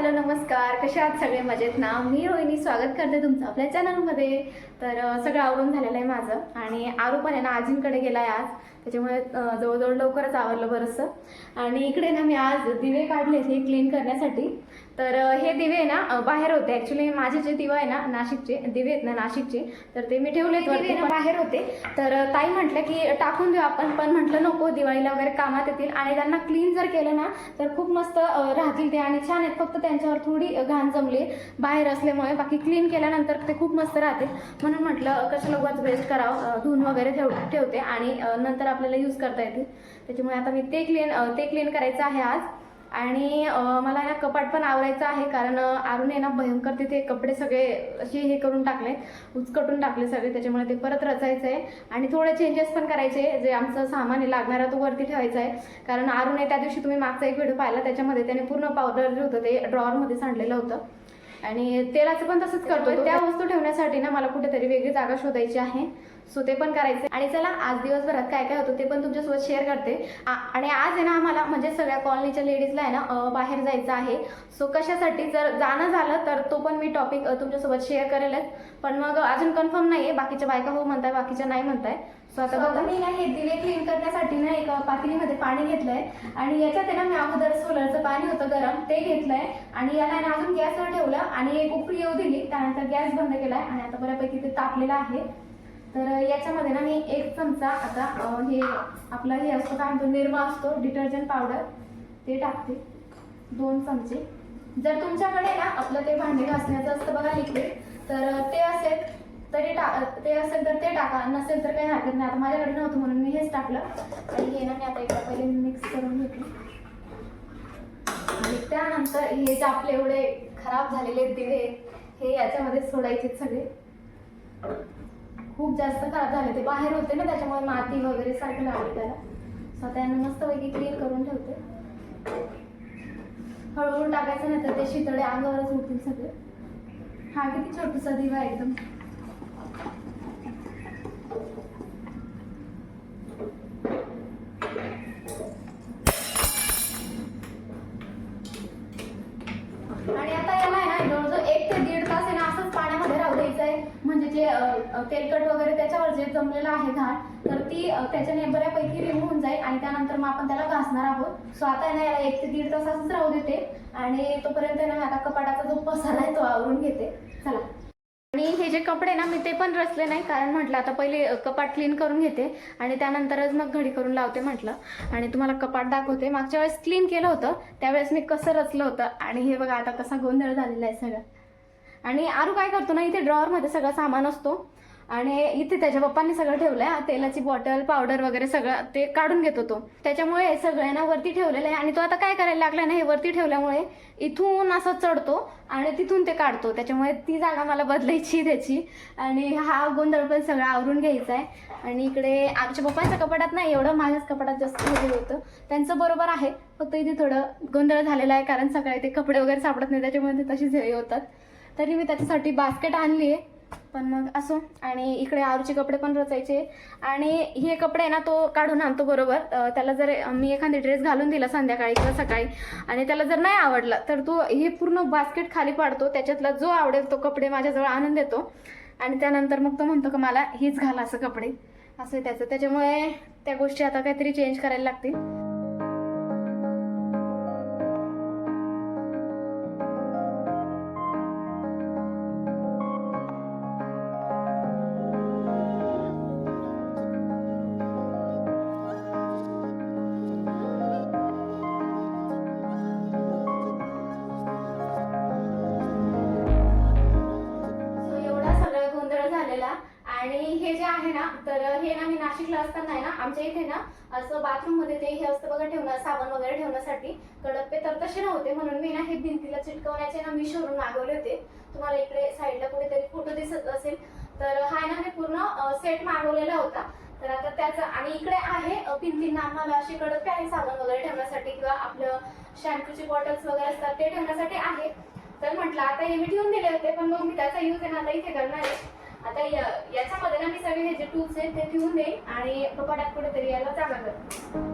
Hello नमस्कार. कसे आहात सगळे? मजेत ना? मी रोहिणी स्वागत करते तुमचं आपल्या चॅनलमध्ये. तर सगळं आवरून झालेलं आहे माझं. आणि आरू पण आहे ना आजींकडे गेला आहे आज. त्याच्यामुळे जवळजवळ लवकरच आवरलं बरंचसं. आणि इकडे ना मी आज दिवे काढले हे क्लीन करण्यासाठी. तर हे दिवे आहे ना बाहेर होते. ॲक्च्युली माझे जे दिवे आहे ना नाशिकचे दिवे आहेत ना नाशिकचे तर ते मी ठेवलेत वरती. ना बाहेर होते. तर ताई म्हटलं की टाकून देऊ आपण पण म्हटलं नको दिवाळीला वगैरे कामात येतील. आणि त्यांना क्लीन जर केलं ना तर खूप मस्त राहतील ते. आणि छान आहेत. फक्त त्यांच्यावर थोडी घाण जमली बाहेर असल्यामुळे. बाकी क्लीन केल्यानंतर ते खूप मस्त राहतील म्हणून म्हटलं कशाला उगाच वेस्ट करावं? धुवून वगैरे ठेव ठेवते. आणि नंतर आपल्याला यूज करता येतील. त्याच्यामुळे आता मी ते क्लीन ते क्लीन करायचं आहे आज. आणि मला ना कपाट पण आवरायचं आहे कारण अरुण आहे ना भयंकर तिथे कपडे सगळे असे हे करून टाकले उचकटून टाकले सगळे त्याच्यामुळे ते परत रचायचं आहे आणि थोडे चेंजेस पण करायचे जे आमचं सामान आहे लागणारा तो वरती ठेवायचा आहे कारण आरुने त्या दिवशी तुम्ही मागचा एक व्हिडिओ पाहिला त्याच्यामध्ये त्याने पूर्ण पावडर जे होतं ते ड्रॉवरमध्ये सांडलेलं होतं. आणि तेलाचं पण तसंच करतो त्या वस्तू ठेवण्यासाठी ना मला कुठेतरी वेगळी जागा शोधायची आहे. सो ते पण करायचं आणि चला आज दिवसभरात काय काय होतं ते पण तुमच्यासोबत शेअर करते. आणि आज आहे ना आम्हाला म्हणजे सगळ्या कॉलनीच्या लेडीजला आहे ना बाहेर जायचं आहे. सो कशासाठी जर जाणं झालं तर तो पण मी टॉपिक तुमच्यासोबत शेअर करेलच. पण मग अजून कन्फर्म नाही आहे बाकीच्या बायका हो म्हणताय बाकीच्या नाही म्हणताय. सो आता बघा. मी ना हे दिवे क्लीन करण्यासाठी ना एका पातेलीमध्ये पाणी घेतलंय. आणि याच्यात आहे ना मी अगोदर सोलरचं पाणी होतं गरम ते घेतलंय. आणि याला ना अजून गॅसवर ठेवलं आणि एक उकळी येऊ दिली. त्यानंतर गॅस बंद केलाय आणि आता बऱ्यापैकी ते तापलेलं आहे. तर याच्यामध्ये ना मी एक चमचा आता हे आपला हे असतो काय म्हणतो निरमा असतो डिटर्जंट पावडर ते टाकते. दोन चमचे. जर तुमच्याकडे ना आपलं ते भांडे घासण्याचं असतं बघा लिक्विड तर ते असेल तरी टा ते असेल तर ते टाका नसेल तर काही हरकत नाही. आता माझ्याकडे नव्हतं म्हणून मी हेच टाकलं. आणि हे ना मी आता एकदा पहिले मिक्स करून घेते आणि त्यानंतर हे जे आपले एवढे खराब झालेले दिवे हे याच्यामध्ये सोडायचे सगळे. खूप जास्त खराब झाले ते. बाहेर होते ना त्याच्यामुळे माती वगैरे सारखं लागले त्याला. स्वतःनं मस्तपैकी क्लीन करून ठेवते. हळूहळू टाकायचं नाही तर ते शितळे अंगावरच उठतील सगळे. हा किती छोटूसा दिवा एकदम आणि आता याला आहे ना जवळजवळ एक ते दीड तास आहे ना असंच पाण्यामध्ये राहू द्यायचं आहे म्हणजे जे तेलकट वगैरे त्याच्यावर जे जमलेलं आहे घाण तर ती त्याच्याने बऱ्यापैकी रिमूव्ह होऊन जाईल आणि त्यानंतर मग आपण त्याला घासणार आहोत. सो आता आहे ना याला एक ते दीड तासाच राहू देते आणि तोपर्यंत आहे ना आता कपाटाचा जो पसारा आहे तो आवरून घेते. चला. आणि हे जे कपडे ना मी ते पण रचले नाही कारण म्हटलं आता पहिले कपाट क्लीन करून घेते आणि त्यानंतरच मग घडी करून लावते म्हटलं. आणि तुम्हाला कपाट दाखवते. मागच्या वेळेस क्लीन केलं होतं त्यावेळेस मी कसं रचलं होतं आणि हे बघा आता कसा गोंधळ झालेला आहे सगळं. आणि आरू काय करतो ना इथे ड्रॉवरमध्ये सगळं सामान असतो. आणि इथे त्याच्या पप्पांनी सगळं ठेवलं आहे तेलाची बॉटल पावडर वगैरे सगळं ते काढून घेतो तो. त्याच्यामुळे हे सगळं ना वरती ठेवलेलं आहे. आणि तो आता काय करायला लागलाय ना हे वरती ठेवल्यामुळे इथून असं चढतो आणि तिथून ते काढतो. त्याच्यामुळे ती जागा मला बदलायची त्याची. आणि हा गोंधळ पण सगळा आवरून घ्यायचा आहे. आणि इकडे आमच्या पप्पांच्या कपाटात नाही एवढं माझ्याच कपाटात जास्त हे होतं. त्यांचं बरोबर आहे. फक्त इथे थोडं गोंधळ झालेला आहे कारण सकाळी ते कपडे वगैरे सापडत नाही. त्याच्यामुळे ते तशीच हे होतात. तरी मी त्याच्यासाठी बास्केट आणली आहे. पण मग असो. आणि इकडे आरूचे कपडे पण रचायचे. आणि हे कपडे ना तो काढून आणतो बरोबर. त्याला जर मी एखादी ड्रेस घालून दिला संध्याकाळी किंवा सकाळी आणि त्याला जर नाही आवडला तर तो हे पूर्ण बास्केट खाली पाडतो. त्याच्यातला जो आवडेल तो कपडे माझ्याजवळ आणून देतो. आणि त्यानंतर मग तो म्हणतो का मला हीच घाला असं कपडे. असं त्याचं. त्याच्यामुळे त्या गोष्टी आता काहीतरी चेंज करायला लागतील. बाथरूममध्ये ते हे असतं बघा ठेवणं साबण वगैरे ठेवण्यासाठी. कडप्पे तर तसे नव्हते म्हणून मी ना हे भिंतीला चिटकवण्याचे ना मिशोरून मागवले होते. तुम्हाला इकडे साईडला कुठेतरी फोटो दिसत असेल. तर हा ना मी पूर्ण सेट मागवलेला होता. तर आता त्याचं आणि इकडे आहे भिंतींना आम्हाला असे कडप्पे आहे साबण वगैरे ठेवण्यासाठी किंवा आपलं शॅम्पूचे बॉटल्स वगैरे असतात ते ठेवण्यासाठी आहे. तर म्हटलं आता हे मी ठेवून दिले होते पण मग मी त्याचा यूज आहे ना आता इथे करणार आहे. आता याच्यामध्ये ना मी सगळे हे जे टूल्स आहेत ते ठेवून देईन आणि कपाटात कुठेतरी याला जागा करते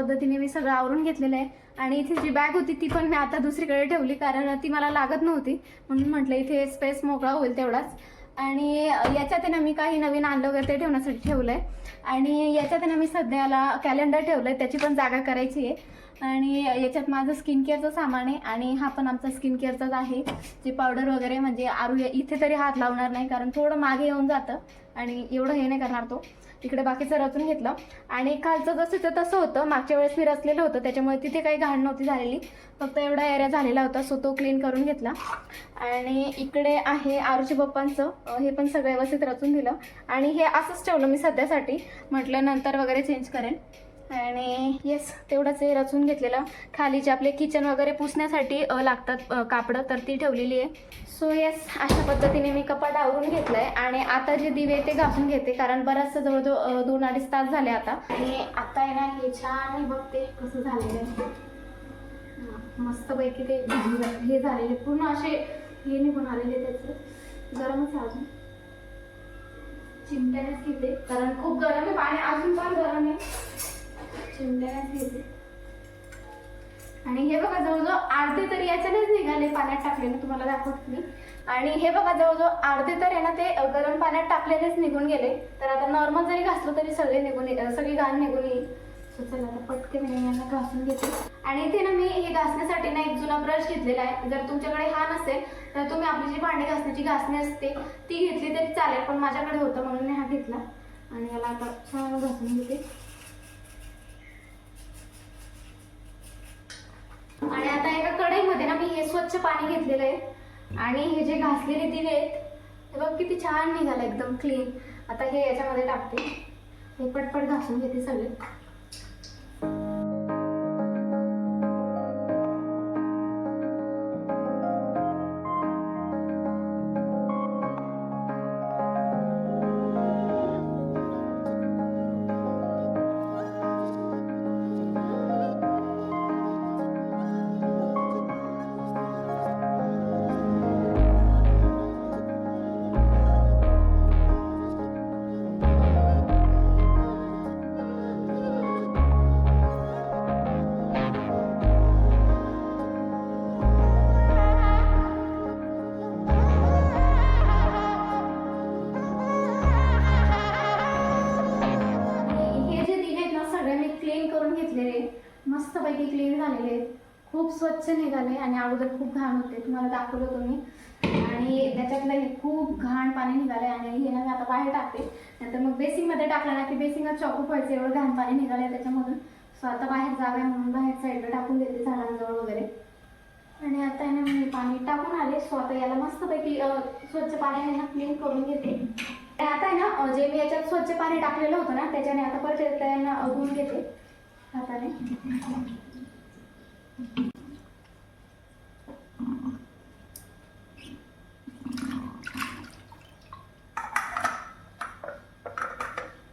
पद्धतीने मी सगळं आवरून घेतलेलं आहे. आणि इथे जी बॅग होती ती पण मी आता दुसरीकडे ठेवली कारण ती मला लागत नव्हती. म्हणून म्हटलं इथे स्पेस मोकळा होईल तेवढाच. आणि याच्यात ना मी काही नवीन आणलं वगैरे ते ठेवण्यासाठी ठेवलं आहे आणि याच्यात ना मी सध्याला कॅलेंडर ठेवलं आहे त्याची पण जागा करायची आहे. आणि याच्यात माझं स्किन केअरचं सामान आहे आणि हा पण आमचा स्किन केअरचाच आहे. जे पावडर वगैरे म्हणजे आरू इथे तरी हात लावणार नाही कारण थोडं मागे येऊन जातं. आणि एवढं हे नाही करणार तो. इकडे बाकीचं रचून घेतलं. आणि खालचं जसं ते तसं होतं. मागच्या वेळेस मी रचलेलं होतं. त्याच्यामुळे तिथे काही घाण नव्हती झालेली. फक्त एवढा एरिया झालेला होता. सो तो क्लीन करून घेतला. आणि इकडे आहे आरुची पप्पांचं. हे पण सगळं व्यवस्थित रचून दिलं. आणि हे असंच ठेवलं मी सध्यासाठी. म्हटलं नंतर वगैरे चेंज करेन. आणि येस तेवढंच हे रचून घेतलेलं. खाली जे आपले किचन वगैरे पुसण्यासाठी लागतात कापडं तर ती ठेवलेली आहे. सो येस अशा पद्धतीने मी कपाट आवरून घेतलं आहे आणि आता जे दिवे आहे ते घासून घेते कारण बराचसं जवळजवळ दोन अडीच तास झाले आता. आणि आता आहे ना हे छान बघते कसं झालेलं आहे. मस्तपैकी ते हे झालेले पूर्ण असे हे निघून आलेले त्याचे. गरमच अजून. चिमट्यानेच घेते कारण खूप गरम आहे पाणी अजून पण गरम आहे. चिमट्यानेच घेते आणि हे बघा जवळजवळ अर्धे तरी याच्यानेच निघाले पाण्यात टाकलेले तुम्हाला दाखवत मी. आणि हे बघा जवळजवळ अर्धे तर आहे ना ते गरम पाण्यात टाकलेलेच निघून गेले. तर आता नॉर्मल जरी घासलं तरी सगळे निघून सगळी घाण निघून येईल. चला आता पटकन मी यांना घासून घेते. आणि इथे ना मी हे घासण्यासाठी ना एक जुना ब्रश घेतलेला आहे. जर तुमच्याकडे हा नसेल तर तुम्ही आपली जी भांडी घासण्याची घासणी असते ती घेतली तरी चालेल पण माझ्याकडे होतं म्हणून मी हा घेतला. आणि याला आता छान घासून घेते. आणि आता एका कढईमध्ये ना मी हे स्वच्छ पाणी घेतलेलं आहे. आणि हे जे घासलेले दिवे आहेत हे बघ किती छान निघालं एकदम क्लीन आता हे याच्यामध्ये टाकते. हे पटपट घासून घेते सगळे. मस्तपैकी क्लीन झालेले आहेत. खूप स्वच्छ निघाले आणि अगोदर खूप घाण होते. तुम्हाला दाखवलं होतं मी आणि त्याच्यातलं हे खूप घाण पाणी निघाले आणि हे ना मी आता बाहेर टाकते. नंतर मग बेसिंगमध्ये टाकलं ना की बेसिंगात चॉकू व्हायचं एवढं घाण पाणी निघालं त्याच्यामधून. सो आता बाहेर जावे आहे म्हणून बाहेर साईडला टाकून देते झाडांजवळ वगैरे. आणि आता आहे ना मी पाणी टाकून आले. सो आता याला मस्तपैकी स्वच्छ पाण्याने ना क्लीन करून घेते. आता आहे ना जे मी याच्यात स्वच्छ पाणी टाकलेलं होतं ना त्याच्याने आता परत त्यांना यांना घेते. हाताने.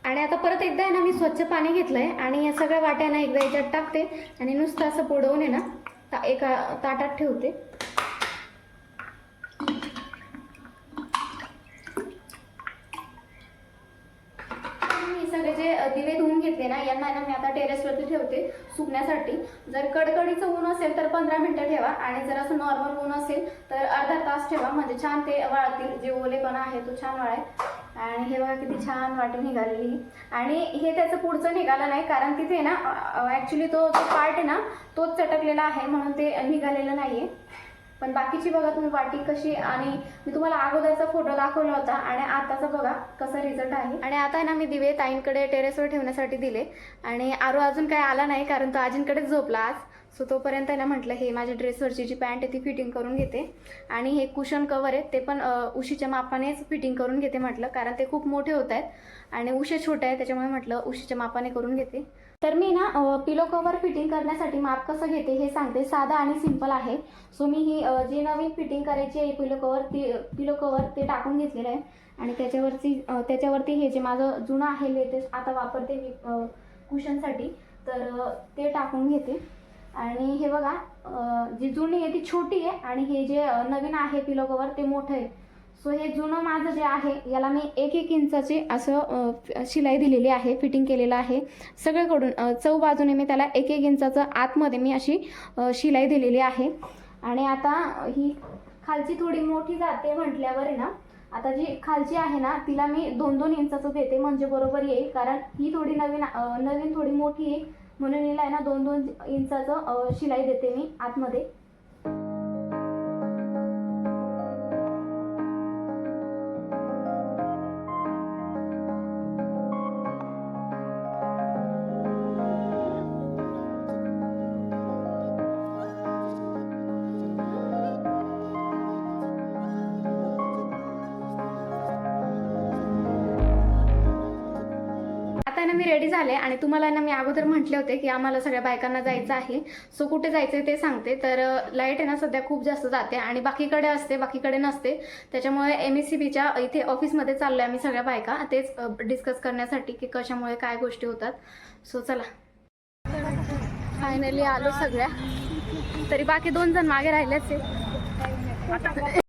आणि आता परत एकदा आहे ना मी स्वच्छ पाणी घेतलंय आणि या सगळ्या वाट्या ना एकदा याच्यात टाकते आणि नुसतं असं बुडवून आहे ना ता- एका ताटात ठेवते मी सगळे जे अ, दिवे धुवून घेतले ना यांना ना मी आता टेरेसवरती ठेवते सुकण्यासाठी जर कडकडीचं ऊन असेल तर ठेवा आणि जर असं नॉर्मल ऊन असेल तर अर्धा तास ठेवा. म्हणजे छान ते वाळतील. जे ओलेपणा आहे तो छान वाळेल. आणि हे बघा किती छान वाटी निघालेली. आणि हे त्याचं पुढचं निघालं नाही कारण तिथे ना ॲक्च्युली तो जो पार्ट आहे ना तोच चटकलेला आहे म्हणून ते निघालेलं नाही आहे पण बाकीची बघा तुम्ही वाटी कशी आणि मी तुम्हाला अगोदरचा फोटो दाखवला होता आणि आताचा बघा कसा रिझल्ट आहे. आणि आता आहे ना मी दिवे ताईंकडे टेरेसवर ठेवण्यासाठी दिले. आणि आरो अजून काही आला नाही कारण तो आजींकडेच झोपला आज. सो तोपर्यंत आहे ना म्हटलं हे माझ्या ड्रेसवरची जी पॅन्ट आहे ती फिटिंग करून घेते. आणि हे कुशन कवर आहे ते पण उशीच्या मापानेच फिटिंग करून घेते म्हटलं कारण ते खूप मोठे होत आहेत. आणि उशे छोटे आहेत त्याच्यामुळे म्हटलं उशीच्या मापाने करून घेते. तर मी ना पिलो कवर फिटिंग करण्यासाठी माप कसं घेते हे सांगते. साधा आणि सिंपल आहे. सो मी ही जी नवीन फिटिंग करायची आहे पिलो कवर ती पिलो कवर ते टाकून घेतलेलं आहे. आणि त्याच्यावरती त्याच्यावरती हे जे माझं जुनं आहे लेटेस्ट आता वापरते मी कुशनसाठी तर ते टाकून घेते. आणि हे बघा जी जुनी आहे ती छोटी आहे आणि हे जे नवीन आहे पिलो कवर ते मोठं आहे. सो हे जुनं माझं जे आहे याला मी एक एक इंचाची असं शिलाई दिलेली आहे फिटिंग केलेलं आहे. सगळीकडून चौ बाजूने मी त्याला एक एक इंचाचं आतमध्ये मी अशी शिलाई दिलेली आहे. आणि आता ही खालची थोडी मोठी जाते म्हटल्यावर आहे ना आता जी खालची आहे ना तिला मी दोन दोन इंचाचं देते म्हणजे बरोबर येईल. कारण ही थोडी नवीन नवीन थोडी मोठी आहे. म्हणून हिला आहे ना दोन दोन इंचाचं शिलाई देते मी आतमध्ये. तुम्हाला ना मी अगोदर म्हटले होते की आम्हाला सगळ्या बायकांना जायचं आहे. सो कुठे जायचं ते सांगते. तर लाइट आहे ना सध्या खूप जास्त जाते आणि बाकीकडे असते बाकीकडे नसते. त्याच्यामुळे एम एस सी बीच्या इथे ऑफिसमध्ये चाललो आहे आम्ही सगळ्या बायका. तेच डिस्कस करण्यासाठी की कशामुळे काय गोष्टी होतात. सो चला. फायनली आलो सगळ्या. तरी बाकी दोन जण मागे राहिलेच आहे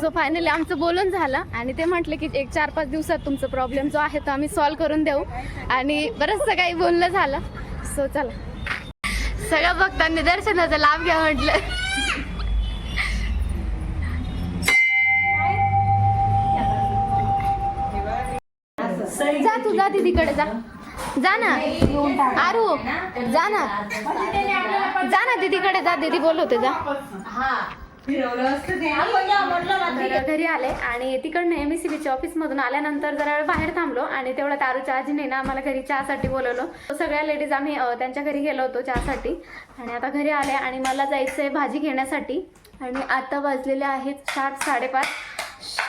सो फायनली आमचं बोलून झालं आणि ते म्हटले की एक चार पाच दिवसात तुमचा प्रॉब्लेम जो आहे तो आम्ही सॉल्व्ह करून देऊ. आणि बरंचसं काही बोलणं झालं. सो चला. सगळं भक्तांनी दर्शनाचा लाभ घ्या म्हटलं. जा तू जा दीदीकडे जा. जा ना. आरू जा ना. जा ना दीदीकडे जा दीदी बोलवते जा. घरी आले आणि तिकडनं एम एस सी बीच्या ऑफिसमधून आल्यानंतर जरा वेळ बाहेर थांबलो आणि तेवढ्या तारूच्या आजीने ना आम्हाला घरी चहासाठी बोलवलं. सगळ्या लेडीज आम्ही त्यांच्या घरी गेलो होतो चहासाठी. आणि आता घरी आले आणि मला जायचं आहे भाजी घेण्यासाठी. आणि आता वाजलेले आहेत सात साडेपाच.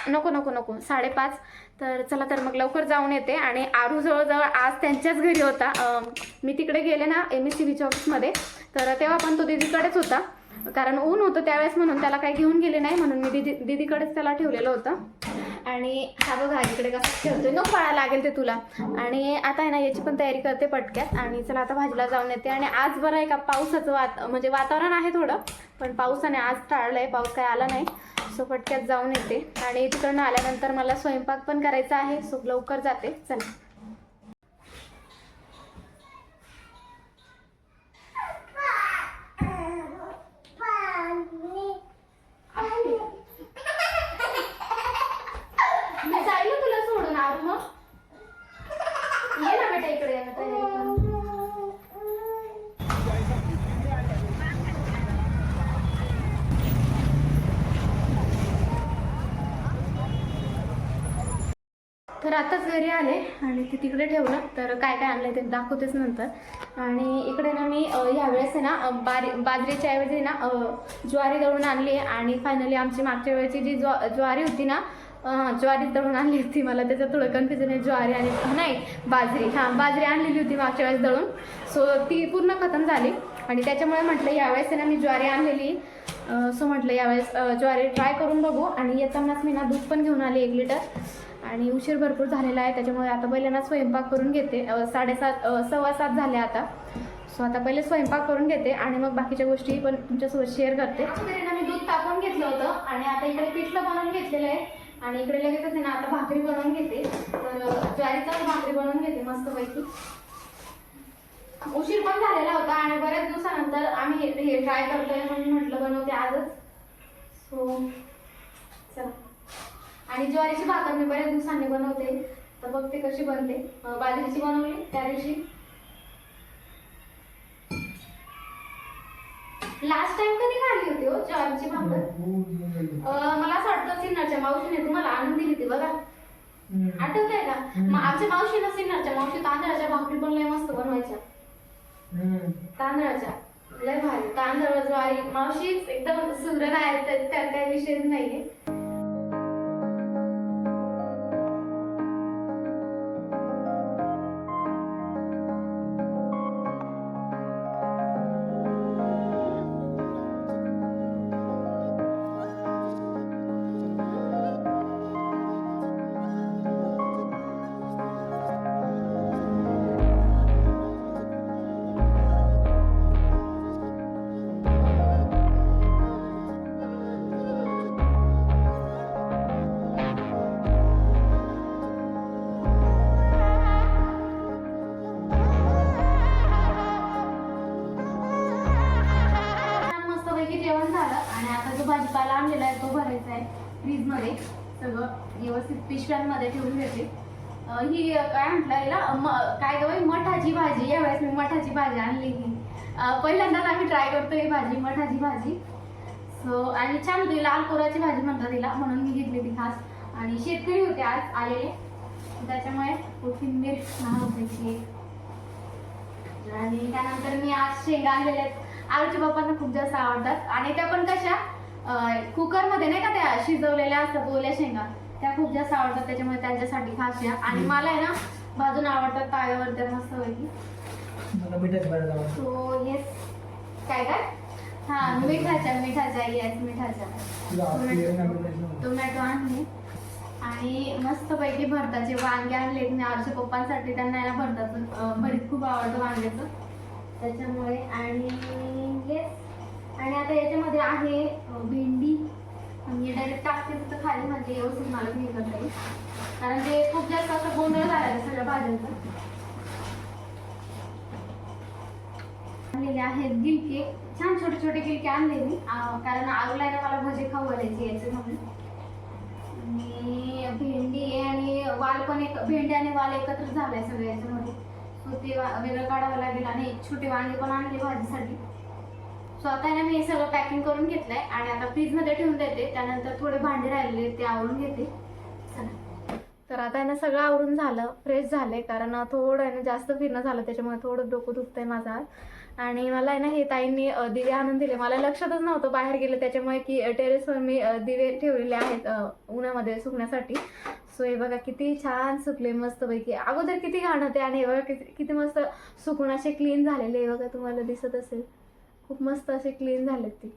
नको नको नको. साडेपाच. तर चला तर मग लवकर जाऊन येते. आणि आरू जवळजवळ आज त्यांच्याच घरी होता. मी तिकडे गेले ना एम एस सी बीच्या ऑफिसमध्ये तर तेव्हा पण तो दीदीकडेच होता. कारण ऊन होतं त्यावेळेस म्हणून त्याला काही घेऊन गेले नाही म्हणून मी दीदी दीदीकडेच त्याला ठेवलेलं होतं. आणि हा बघा इकडे कसं ठेवतोय नो फळा लागेल ते तुला. आणि आता आहे ना याची पण तयारी करते पटक्यात. आणि चला आता भाजीला जाऊन येते. आणि आज बरं आहे का पावसाचं वात म्हणजे वातावरण आहे थोडं पण पावसाने आज टाळलंय. पाऊस काय आला नाही. सो पटक्यात जाऊन येते. आणि तिकडनं आल्यानंतर मला स्वयंपाक पण करायचा आहे. सो लवकर जाते. चला मी जाईल ना तुला सोडून आरू मग ये ना बेटा इकडे ये ना तयारी करून. तर आताच घरी आले आणि ते तिकडे ठेवलं. तर काय काय आणलं ते दाखवतेच नंतर. आणि इकडे ना मी यावेळेस आहे ना बारी बाजरीच्या ऐवजी ना ज्वारी दळून आणली आणि फायनली आमची मागच्या वेळेची जी ज्वा ज्वारी होती ना ज्वारी दळून आणली होती मला. त्याचं थोडं कन्फ्युजन आहे ज्वारी आणि नाही बाजरी. हां बाजरी आणलेली होती मागच्या वेळेस दळून. सो ती पूर्ण खतम झाली. आणि त्याच्यामुळे म्हटलं यावेळेस ना मी ज्वारी आणलेली. सो म्हटलं यावेळेस ज्वारी ट्राय करून बघू. आणि येतानाच मी ना दूध पण घेऊन आले एक लिटर आणि उशीर भरपूर झालेला आहे त्याच्यामुळे आता पहिल्यांदा स्वयंपाक करून घेते. साडेसात सव्वा सात झाले आता. सो आता पहिले स्वयंपाक करून घेते आणि मग बाकीच्या गोष्टी पण तुमच्यासोबत शेअर करते. ना मी दूध तापून घेतलं होतं आणि आता इकडे पिठलं बनवून घेतलेलं आहे. आणि इकडे लगेचच आहे ना आता भाकरी बनवून घेते. तर अ, ज्वारीचा भाकरी बनवून घेते मस्तपैकी. उशीर पण झालेला होता आणि बऱ्याच दिवसानंतर आम्ही हे- हे ट्राय करतोय म्हणून म्हटलं बनवते आजच. सो चला. आणि ज्वारीची भाकर मी बऱ्याच दिवसांनी बनवते. तर बघते कशी बनते. बाजरीची बनवली त्या दिवशी. लास्ट टाइम कधी खाल्ली होती हो ज्वारीची भाकर? अं, मला असं वाटतं सिन्नरच्या मावशीने तुम्हाला आणून दिली होती बघा. आठवतंय का? मग आमच्या मावशीनं सिन्नरच्या मावशी तांदळाच्या भाकरी पण लय मस्त बनवायच्या. तांदळाच्या. लय भारी. तांदळ ज्वारी मावशीच एकदम सुगरण आहे काही विषयच नाहीये. पिशव्यांमध्ये ठेवून घेते ही काय म्हटलं याला? काय गं मठाची भाजी. यावेळेस मी मठाची भाजी आणली ही. पहिल्यांदाच आम्ही ट्राय करतो ही भाजी मठाची भाजी. सो आणि छान होती. लाल कोराची भाजी म्हणतात तिला म्हणून मी घेतली ती खास. आणि शेतकरी होते आज आलेले. त्याच्यामुळे कोथिंबीर होती आणि त्यानंतर मी आज शेंगा आणलेल्या आहेत. आळूच्या बाप्पांना खूप जास्त आवडतात. आणि त्या पण कशा कुकरमध्ये नाही का त्या शिजवलेल्या असतात ओल्या शेंगा? त्या खूप जास्त आवडतात त्याच्यामुळे त्यांच्यासाठी खास या. आणि मला आहे ना भाजून आवडतात ताव्यावर त्या मस्त सो येस काय काय? हा मिठाच्या मिठाच्या येस मिठाच्या. टोमॅटो आणले. आणि मस्त पैकी भरताचे वांगे आणले मी आमच्या पप्पांसाठी त्यांना ना भरताचं भरीत खूप आवडतं वांग्याचं. त्याच्यामुळे आणि येस आणि आता याच्यामध्ये आहे भेंडी. मी डायरेक्ट टाकते तिथं खाली म्हणजे व्यवस्थित मला घेत नाही कारण ते खूप जास्त असं गोंधळ झाला आहे सगळ्या भाज्यांचा. आणलेले आहेत गिलके छान छोटे छोटे गिलके आणले मी. कारण आगला आहे मला भजे खाऊ घालायचे याचे म्हणून. आणि भेंडी आहे आणि वाल पण एक भेंडी आणि वाल एकत्र झालाय सगळ्या याच्यामध्ये सो ते वेगळं काढावं लागेल आणि छोटे वांगे पण आणले भाजीसाठी. सो आता ना मी हे सगळं पॅकिंग करून घेतलंय आणि आता फ्रीजमध्ये ठेवून देते. त्यानंतर थोडे भांडे राहिले ते आवरून घेते. चला. तर आता आहे ना सगळं आवरून झालं फ्रेश झाले कारण थोडं आहे ना जास्त फिरणं झालं त्याच्यामुळे थोडं डोकं दुखतंय माझं आज. आणि मला आहे ना हे ताईंनी दिवे आणून दिले. मला लक्षातच नव्हतं बाहेर गेले त्याच्यामुळे की टेरेसवर मी दिवे ठेवलेले आहेत उन्हामध्ये सुकण्यासाठी. सो हे बघा किती छान सुकले मस्तपैकी. अगोदर किती घाण होते आणि हे बघा किती किती मस्त सुकून असे क्लीन झालेले हे बघा तुम्हाला दिसत असेल. खूप मस्त असे क्लीन झालेत ते.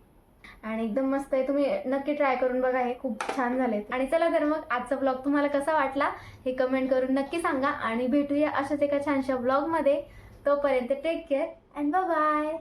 आणि एकदम मस्त आहे. तुम्ही नक्की ट्राय करून बघा. हे खूप छान झाले आणि चला तर मग आजचा ब्लॉग तुम्हाला कसा वाटला हे कमेंट करून नक्की सांगा. आणि भेटूया अशाच एका छानशा ब्लॉगमध्ये तोपर्यंत टेक केअर अँड बाय